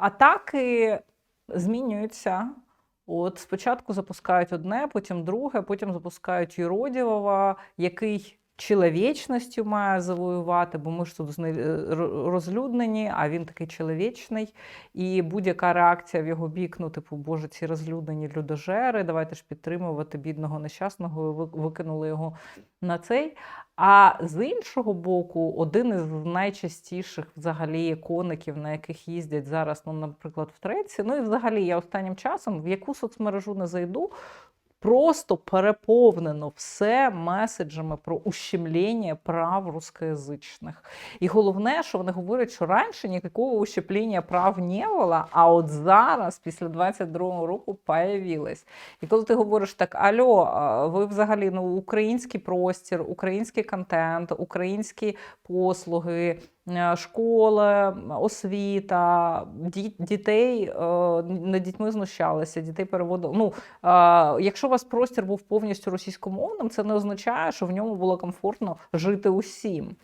атаки змінюються. От спочатку запускають одне, потім друге, потім запускають Юродівова, який чоловічністю має завоювати, бо ми ж тут е, розлюднені, а він такий чоловічний. І будь-яка реакція в його бік, ну, типу, боже, ці розлюднені людожери, давайте ж підтримувати бідного нещасного, викинули його на цей. А з іншого боку, один із найчастіших взагалі коників, на яких їздять зараз, ну, наприклад, в Треці, ну і взагалі я останнім часом в яку соцмережу не зайду, просто переповнено все меседжами про ущемлення прав русскоязичних. І головне, що вони говорять, що раніше ніякого ущемлення прав не було, а от зараз, після 22-го року, появилось. І коли ти говориш так: альо, ви взагалі ну, український простір, український контент, українські послуги, школа, освіта, дітей е, над дітьми знущалися, дітей переводили. Ну, е, якщо у вас простір був повністю російськомовним, це не означає, що в ньому було комфортно жити усім.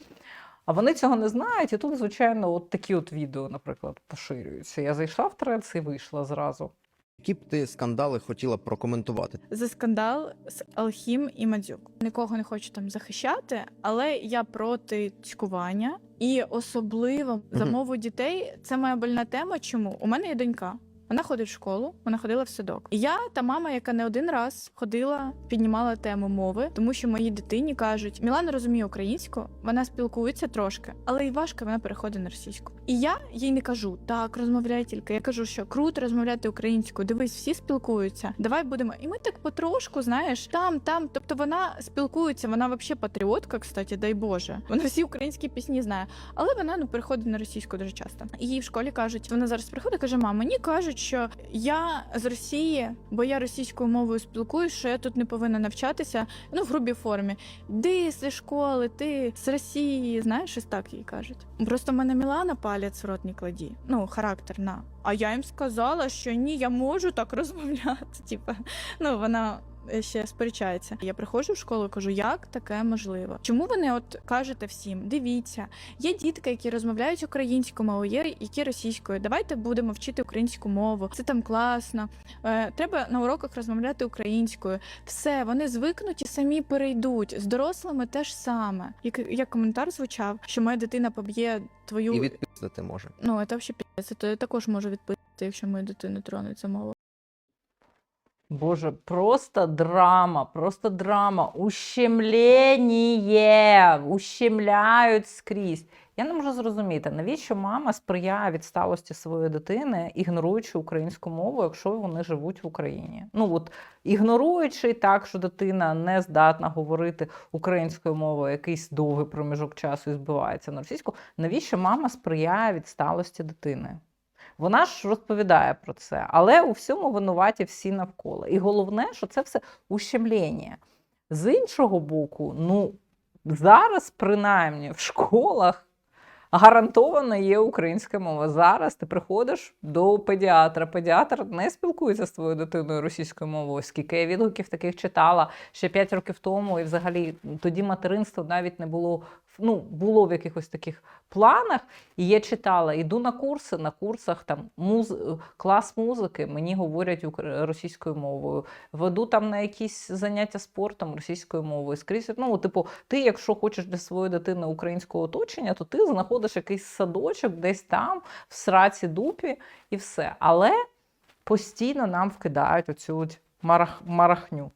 А вони цього не знають, і тут, звичайно, от такі от відео, наприклад, поширюються. Я зайшла в трец і вийшла зразу. Які б ти скандали хотіла прокоментувати? за скандал з Алхім і Мадзюк. Нікого не хочу там захищати, але я проти цькування і особливо за мову дітей. Це моя больна тема. Чому у мене є донька? Вона ходить в школу, вона ходила в садок. І я та мама, яка не один раз ходила, піднімала тему мови, тому що моїй дитині кажуть: Мілана розуміє українську, вона спілкується трошки, але й важко вона переходить на російську. І я їй не кажу так, розмовляй тільки. Я кажу, що круто розмовляти українською. Дивись, всі спілкуються. Давай будемо. І ми так потрошку, знаєш, там, там. Тобто вона спілкується, вона взагалі патріотка, кстати, дай Боже. Вона всі українські пісні знає. Але вона ну переходить на російську дуже часто. Їй в школі кажуть, вона зараз приходить, каже: мам, мені кажуть, що я з Росії, бо я російською мовою спілкуюсь, що я тут не повинна навчатися. Ну в грубій формі. Ди зі школи, ти з Росії, знаєш, щось так їй кажуть. Просто в мене Мілана палець в рот не кладі. Ну, характер на. А я їм сказала, що ні, я можу так розмовляти. Типа, ну вона. Ще сперечається. Я приходжу в школу і кажу, як таке можливо? Чому ви не от кажете всім? Дивіться, є дітки, які розмовляють українською мовою, є які російською. Давайте будемо вчити українську мову. Це там класно. Е, треба на уроках розмовляти українською. Все, вони звикнуть і самі перейдуть. З дорослими теж саме. Як, як коментар звучав, що моя дитина поб'є твою І відписати може. ну це взагалі. То також можу відписати, якщо мою дитину тронеться мова. Боже, просто драма, просто драма. Ущемлення, ущемляють скрізь. Я не можу зрозуміти, навіщо мама сприяє відсталості своєї дитини, ігноруючи українську мову, якщо вони живуть в Україні. Ну от ігноруючи так, що дитина не здатна говорити українською мовою, якийсь довгий проміжок часу і збивається на російську. Навіщо мама сприяє відсталості дитини? Вона ж розповідає про це, але у всьому винуваті всі навколо. І головне, що це все ущемлення. З іншого боку, ну зараз, принаймні, в школах гарантовано є українська мова. Зараз ти приходиш до педіатра. Педіатр не спілкується з твоєю дитиною російською мовою. Скільки я відгуків таких читала ще 5 років тому, і взагалі тоді материнство навіть не було. Ну, було в якихось таких планах, і я читала, іду на курси, на курсах там муз... клас музики, мені говорять російською мовою. Веду там на якісь заняття спортом російською мовою. Скрізь, ну, типу, ти, якщо хочеш для своєї дитини українського оточення, то ти знаходиш якийсь садочок десь там, в сраці дупі, і все. Але постійно нам вкидають оцю марах... марахню.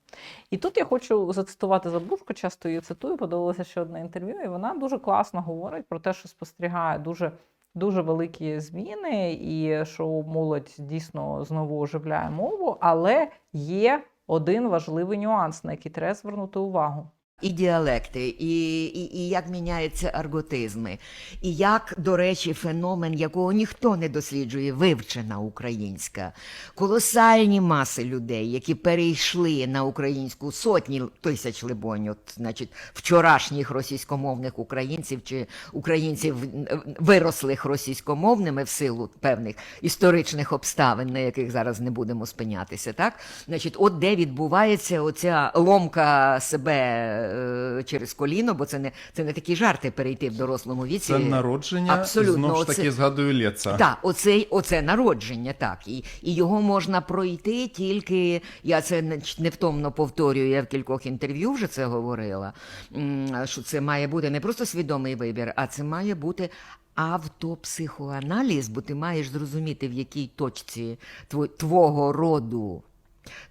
І тут я хочу зацитувати Забушко, часто її цитую, подивилася ще одне інтерв'ю, і вона дуже класно говорить про те, що спостерігає дуже. Дуже великі зміни, і що молодь дійсно знову оживляє мову, але є один важливий нюанс, на який треба звернути увагу. І діалекти, і, і, і як міняються арготизми, і як, до речі, феномен, якого ніхто не досліджує, вивчена українська, колосальні маси людей, які перейшли на українську сотні тисяч либонь, от, значить, вчорашніх російськомовних українців чи українців вирослих російськомовними в силу певних історичних обставин, на яких зараз не будемо спинятися, так? Значить, от де відбувається оця ломка себе е, через коліно, бо це не, це не такі жарти перейти в дорослому віці. Це народження, Абсолютно, знову ж оце- таки згадую Лєца. Так, оце, оце народження, так. І, і його можна пройти тільки. Я це невтомно повторюю, я в кількох інтерв'ю вже це говорила. Що це має бути не просто свідомий вибір, а це має бути. Автопсихоаналіз, бо ти маєш зрозуміти, в якій точці твого роду,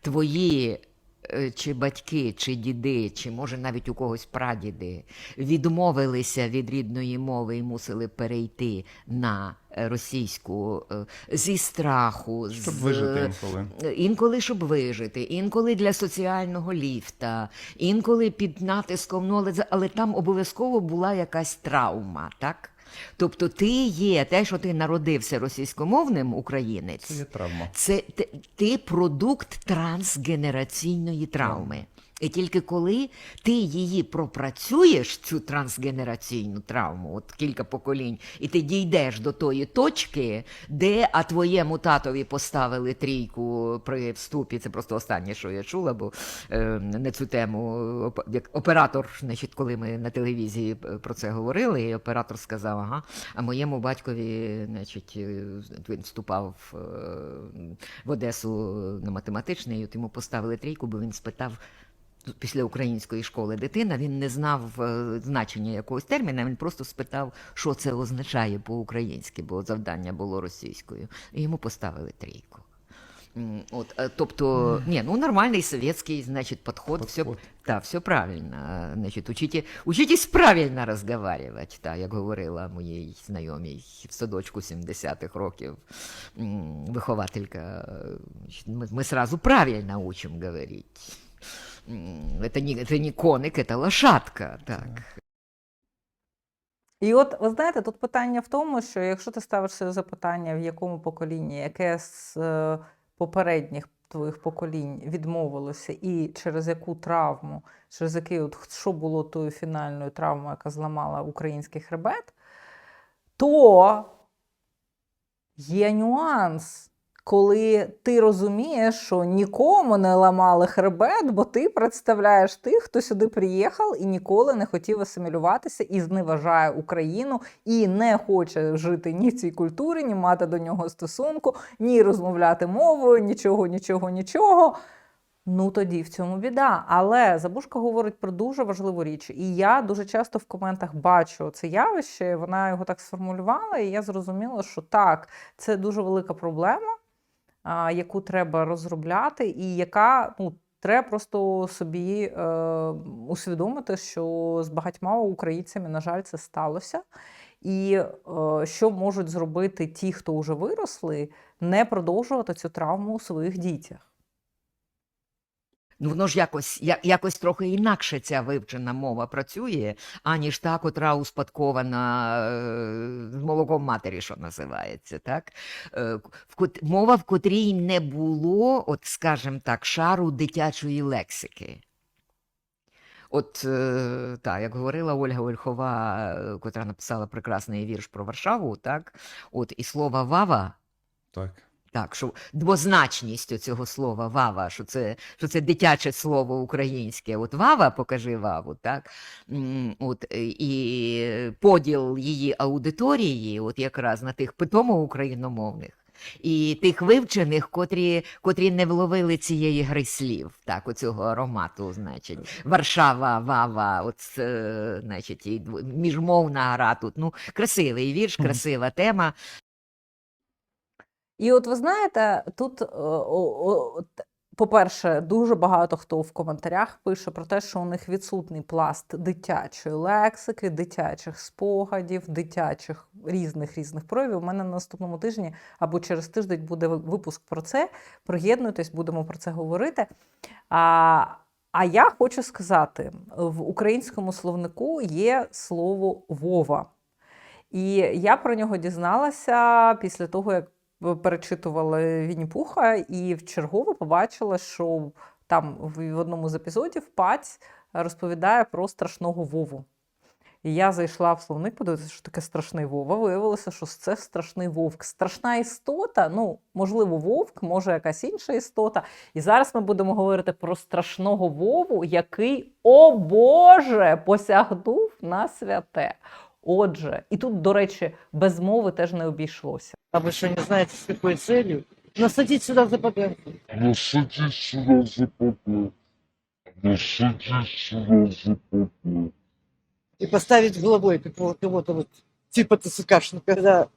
твої чи батьки, чи діди, чи може навіть у когось прадіди відмовилися від рідної мови і мусили перейти на е, російську е, зі страху, Щоб з, вижити інколи. Інколи, щоб вижити, інколи для соціального ліфта, інколи під натиском, ну, але, але там обов'язково була якась травма, так? Тобто ти є те, що ти народився російськомовним українець, Це є травма. це ти, ти продукт трансгенераційної травми. І тільки коли ти її пропрацюєш, цю трансгенераційну травму, от кілька поколінь, і ти дійдеш до тої точки, де а твоєму татові поставили трійку при вступі. Це просто останнє, що я чула, бо е, не цю тему. Як оператор, значить, коли ми на телевізії е, про це говорили, і оператор сказав: ага, а моєму батькові, значить, е, він вступав е, в Одесу на математичний, от йому поставили трійку, бо він спитав. Після української школи дитина він не знав е, значення якогось терміна, він просто спитав, що це означає по-українськи, бо завдання було російською. І йому поставили трійку. От, е, тобто, ні, ну нормальний совєтський, значить, подход, все, да, все правильно. Е, Значить, учите, учитесь правильно розговаривати, та, як говорила моїй знайомій в садочку 70-х років вихователька. Ми, ми сразу правильно учим говорити. М, Это не, это не коник, это лошадка. Так. І от ви знаєте, тут питання в тому, що якщо ти ставиш собі запитання, в якому поколінні, яке з е, попередніх твоїх поколінь відмовилося, і через яку травму, через який от що було тою фінальною травмою, яка зламала український хребет, то є нюанс. коли ти розумієш, що нікому не ламали хребет, бо ти представляєш тих, хто сюди приїхав і ніколи не хотів асимілюватися і зневажає Україну, і не хоче жити ні в цій культурі, ні мати до нього стосунку, ні розмовляти мовою, нічого, нічого, нічого. Ну тоді в цьому біда. Але Забушка говорить про дуже важливу річ. І я дуже часто в коментах бачу це явище. Вона його так сформулювала, і я зрозуміла, що так, це дуже велика проблема, яку треба розробляти, і яка ну. Треба просто собі е, усвідомити, що з багатьма українцями, на жаль, це сталося. І е, що можуть зробити ті, хто вже виросли, не продовжувати цю травму у своїх дітях. Ну, воно ж якось, я- якось трохи інакше ця вивчена мова працює, аніж та, котра успадкована е, з молоком матері, що називається. Так? Е, Мова, в котрій не було, от, скажімо так, шару дитячої лексики. От е, так, як говорила Ольга Ольхова, котра написала прекрасний вірш про Варшаву, так, от і слово Вава Так. Так, що двозначність цього слова вава, що це, що це дитяче слово українське. От вава, покажи ваву, так? От, е, і поділ її аудиторії, от якраз на тих питомо україномовних. І тих вивчених, котрі, котрі не вловили цієї гри слів, так, оцього аромату, значить, Варшава, Вава, от, е, значить, і міжмовна гра тут. Ну, красивий вірш, красива тема. І от ви знаєте, тут, е, по-перше, дуже багато хто в коментарях пише про те, що у них відсутний пласт дитячої лексики, дитячих спогадів, дитячих різних різних проявів. У мене на наступному тижні або через тиждень буде випуск про це. Приєднуйтесь, будемо про це говорити. А, а я хочу сказати: в українському словнику є слово Вова. І я про нього дізналася після того, як перечитувала Вінні-Пуха, і в чергове побачила, що там в одному з епізодів паць розповідає про страшного Вову. І я зайшла в словник, подивитися, що таке страшний Вова. Виявилося, що це страшний вовк. Страшна істота, ну, можливо, вовк, може, якась інша істота. І зараз ми будемо говорити про страшного Вову, який, о Боже, посягнув на святе. Отже, і тут, до речі, без мови теж не обійшлося. А ви що не знаєте, з якою целью? Насадіть сюди за поганку. Ну садись сюда за попу. Ну садись за попу. И поставить головой какого-то вот, вот типа ТСКшника. Когда